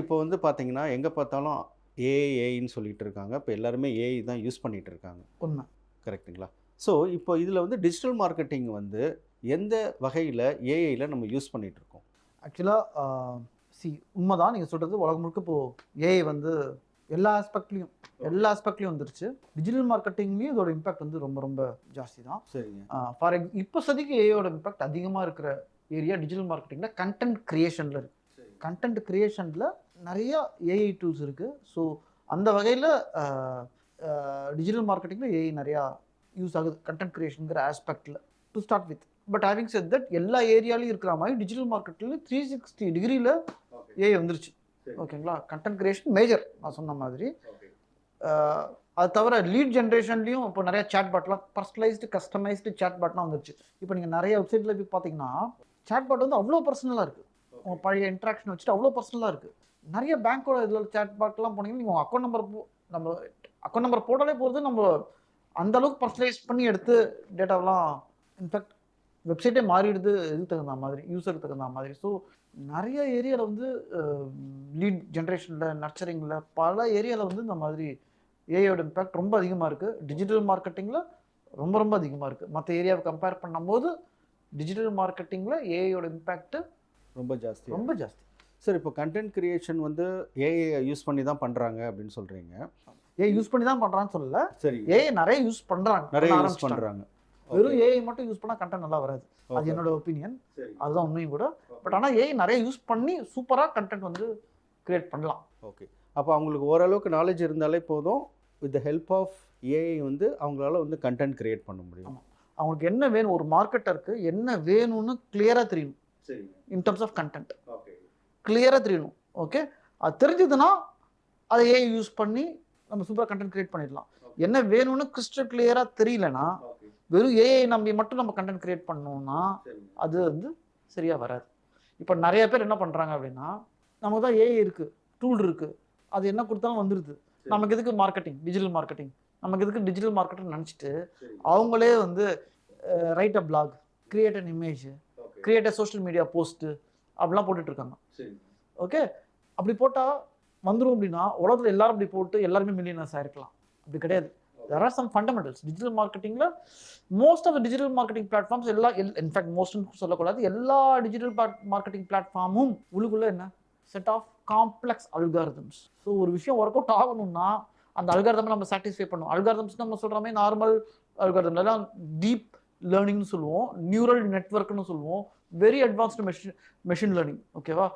இப்போ வந்து பார்த்தீங்கன்னா எங்கே பார்த்தாலும் ஏஐ ஏஐன்னு சொல்லிட்டு இருக்காங்க. இப்போ எல்லாருமே ஏஐ தான் யூஸ் பண்ணிட்டு இருக்காங்க. உண்மை. கரெக்ட்டுங்களா? ஸோ இப்போ இதில் வந்து டிஜிட்டல் மார்க்கெட்டிங் வந்து எந்த வகையில் ஏஐயில் நம்ம யூஸ் பண்ணிட்டு இருக்கோம்? ஆக்சுவலாக சி உண்மைதான். நீங்கள் சொல்கிறது உலகம் முழுக்க இப்போது ஏஐ வந்து எல்லா ஆஸ்பெக்ட்லேயும் எல்லா ஆஸ்பெக்ட்லேயும் வந்துருச்சு. டிஜிட்டல் மார்க்கெட்டிங்லேயும் இதோட இம்பாக்ட் வந்து ரொம்ப ரொம்ப ஜாஸ்தி தான் சரிங்க ஃபார் எக் இப்போ சதிக்கு ஏஐயோட இம்பாக்ட் அதிகமாக இருக்கிற ஏரியா டிஜிட்டல் மார்க்கெட்டிங்கில் கண்டென்ட் க்ரியேஷனில் இருக்குது கண்டென்ட் க்ரியேஷனில் நிறைய ஏஐ டூல்ஸ் இருக்குது ஸோ அந்த வகையில் டிஜிட்டல் மார்க்கெட்டிங்கில் ஏஐ நிறையா யூஸ் ஆகுது. கண்டென்ட் க்ரியேஷனுங்கிற ஆஸ்பெக்டில் to start with but having said that எல்லா ஏரியாலையும் இருக்கிற மாதிரி டிஜிட்டல் மார்க்கெட்டில் த்ரீ சிக்ஸ்டி டிகிரியில் ஏஐ வந்துருச்சு. ஓகேங்களா கண்டென்ட் க்ரியேஷன் மேஜர் நான் சொன்ன மாதிரி. அது தவிர லீட் ஜென்ரேஷன்லையும் இப்போ நிறைய சேட் பாட்லாம் பர்சனலைஸ்டு கஸ்டமைஸ்டு சேட் பாட்லாம் வந்துருச்சு. இப்போ நீங்கள் நிறைய வெப்சைட்டில் போய் பார்த்தீங்கன்னா சேட் பாட் வந்து அவ்வளோ பர்சனலாக இருக்குது உங்கள் பழைய இன்ட்ராக்ஷன் வச்சுட்டு அவ்வளோ பர்சனலாக இருக்குது நிறைய பேங்க்கோட இதில் சேட் பாட்லாம் போனீங்கன்னா நீங்கள் அக்கௌண்ட் நம்பர் நம்ம அக்கௌண்ட் நம்பர் போட்டாலே போகிறது நம்ம அந்த அளவுக்கு பர்சனலைஸ் பண்ணி எடுத்து டேட்டாவெலாம் இன்ஃபேக்ட் வெப்சைட்டே மாறிடுது இதுக்கு தகுந்த மாதிரி யூஸருக்கு தகுந்த மாதிரி. ஸோ நிறைய ஏரியாவில் வந்து லீட் ஜென்ரேஷனில் நர்ச்சரிங்கில் பல ஏரியாவில் வந்து இந்த மாதிரி ஏஐயோட இம்பேக்ட் ரொம்ப அதிகமாக இருக்குது டிஜிட்டல் மார்க்கெட்டிங்கில் ரொம்ப ரொம்ப அதிகமாக இருக்குது மற்ற ஏரியாவை கம்பேர் பண்ணும்போது டிஜிட்டல் மார்க்கெட்டிங்கில் ஏஐயோட இம்பேக்ட் ரொம்ப ஜாஸ்தி. ரொம்ப ஜாஸ்தி. சார் இப்போ கண்டென்ட் கிரியேஷன் வந்து ஏஐ யூஸ் பண்ணி தான் பண்ணுறாங்க அப்படின்னு சொல்கிறீங்க ஏஐ யூஸ் பண்ணி தான் பண்ணுறான்னு சொல்லல. சரி. ஏஐ நிறைய யூஸ் பண்ணுறாங்க நிறைய யூஸ் பண்ணுறாங்க வெறும் ஏஐ மட்டும் யூஸ் பண்ணால் கண்டென்ட் நல்லா வராது. அது என்னோட ஒப்பீனியன் அதுதான் உண்மையும் கூட. பட் ஆனால் ஏஐ நிறைய யூஸ் பண்ணி சூப்பராக கண்டென்ட் வந்து கிரியேட் பண்ணலாம். ஓகே அப்போ அவங்களுக்கு ஓரளவுக்கு நாலேஜ் இருந்தாலே போதும். With the help of AI வந்து அவங்களால வந்து கண்டென்ட் கிரியேட் பண்ண முடியும். அவங்களுக்கு என்ன வேணும்? ஒரு மார்க்கெட்டருக்கு என்ன வேணும்னு கிளியராக தெரியணும் சரி. இன் டர்ம்ஸ் ஆஃப் கண்டென்ட் கிளியராக தெரியணும். ஓகே அது தெரிஞ்சதுன்னா அதை ஏஐ யூஸ் பண்ணி நம்ம சூப்பராக கண்டென்ட் கிரியேட் பண்ணிடலாம். என்ன வேணும்னு கிறிஸ்டல் கிளியராக தெரியலனா வெறும் ஏஐ நம்பி மட்டும் நம்ம கண்டென்ட் கிரியேட் பண்ணோம்னா அது வந்து சரியாக வராது. இப்போ நிறைய பேர் என்ன பண்ணுறாங்க அப்படின்னா நமக்கு தான் ஏஐ இருக்குது டூல் இருக்குது அது என்ன கொடுத்தாலும் வந்துடுது நமக்கு எதுக்கு மார்க்கெட்டிங் டிஜிட்டல் மார்க்கெட்டிங் நமக்கு எதுக்கு டிஜிட்டல் மார்க்கெட்டிங் நினச்சிட்டு அவங்களே வந்து write a blog create an image create a social media post அப்படிலாம் போட்டுட்டு இருக்காங்க சரி. ஓகே? அப்படி போட்டால் வந்துடும் அப்படின்னா உலகத்தில் எல்லாரும் அப்படி போட்டு எல்லாருமே மில்லியனர்ஸ் ஆயிருக்கலாம். அப்படி கிடையாது. There are some fundamentals digital மார்க்கெட்டிங்கில் most of the digital marketing platforms எல்லா இன்ஃபேக்ட் மோஸ்ட்னு சொல்லக்கூடாது. எல்லா டிஜிட்டல் மார்க்கெட்டிங் பிளாட்ஃபார்மும் உள்ளுக்குள்ளே என்ன? Set of complex algorithms so ஒரு விஷயம் ஒர்க் அவுட் ஆகணும்னா அந்த அல்காரிதம் நம்ம சாட்டிஸ்ஃபை பண்ணும் அல்காரிதம்ஸ் நம்ம சொல்கிற மாதிரி நார்மல் அல்காரிதம் எல்லாம் டீப் லேர்னிங்னு சொல்லுவோம். நியூரல் நெட்ஒர்க்னு சொல்லுவோம். very advanced machine machine learning okay wow